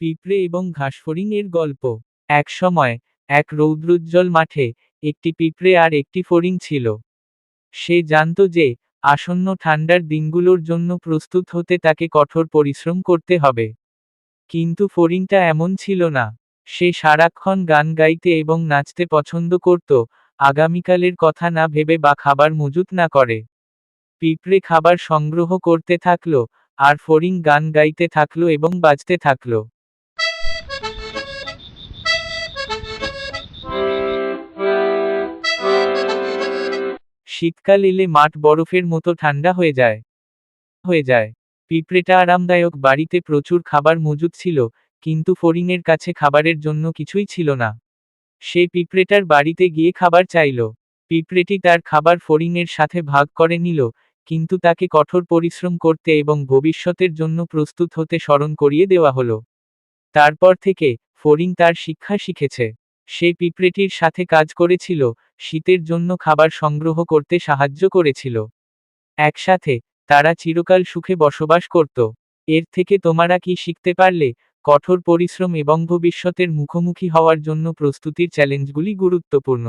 পিঁপড়ে এবং ঘাসফড়িং এর গল্প। এক সময়, এক রৌদ্রোজ্জ্বল মাঠে একটি পিঁপড়ে আর একটি ফড়িং ছিল। সে জানত যে, আসন্ন ঠান্ডার দিনগুলোর জন্য প্রস্তুত হতে তাকে কঠোর পরিশ্রম করতে হবে। কিন্তু ফড়িংটা এমন ছিল না। সে সারাক্ষণ গান গাইতে এবং নাচতে পছন্দ করত, আগামীকালের কথা না ভেবে বা খাবার মজুত না করে। পিঁপড়ে খাবার সংগ্রহ করতে থাকল, আর ফড়িং গান গাইতে থাকল এবং বাজতে থাকল। শীতকাল এলে মাঠ বরফের মতো ঠান্ডা হয়ে যায়। হয়ে যায়। পিঁপড়েটা আরামদায়ক বাড়িতে প্রচুর খাবার মজুদ ছিল, কিন্তু ফড়িংয়ের কাছে খাবারের জন্য কিছুই ছিল না। সে পিঁপড়েটার বাড়িতে গিয়ে খাবার চাইল। পিঁপড়েটি তার খাবার ফড়িংয়ের সাথে ভাগ করে নিল, কিন্তু তাকে কঠোর পরিশ্রম করতে এবং ভবিষ্যতের জন্য প্রস্তুত হতে স্মরণ করিয়ে দেওয়া হলো। তারপর থেকে ফড়িং তার শিক্ষা শিখেছে। সে পিঁপড়েটির সাথে কাজ করেছিল শীতের জন্য খাবার সংগ্রহ করতে সাহায্য করেছিল। একসাথে, তারা চিরকাল সুখে বসবাস করত। এর থেকে তোমারা কি শিখতে পারলে, কঠোর পরিশ্রম এবং ভবিষ্যতের মুখোমুখি হওয়ার জন্য প্রস্তুতির চ্যালেঞ্জগুলি গুরুত্বপূর্ণ।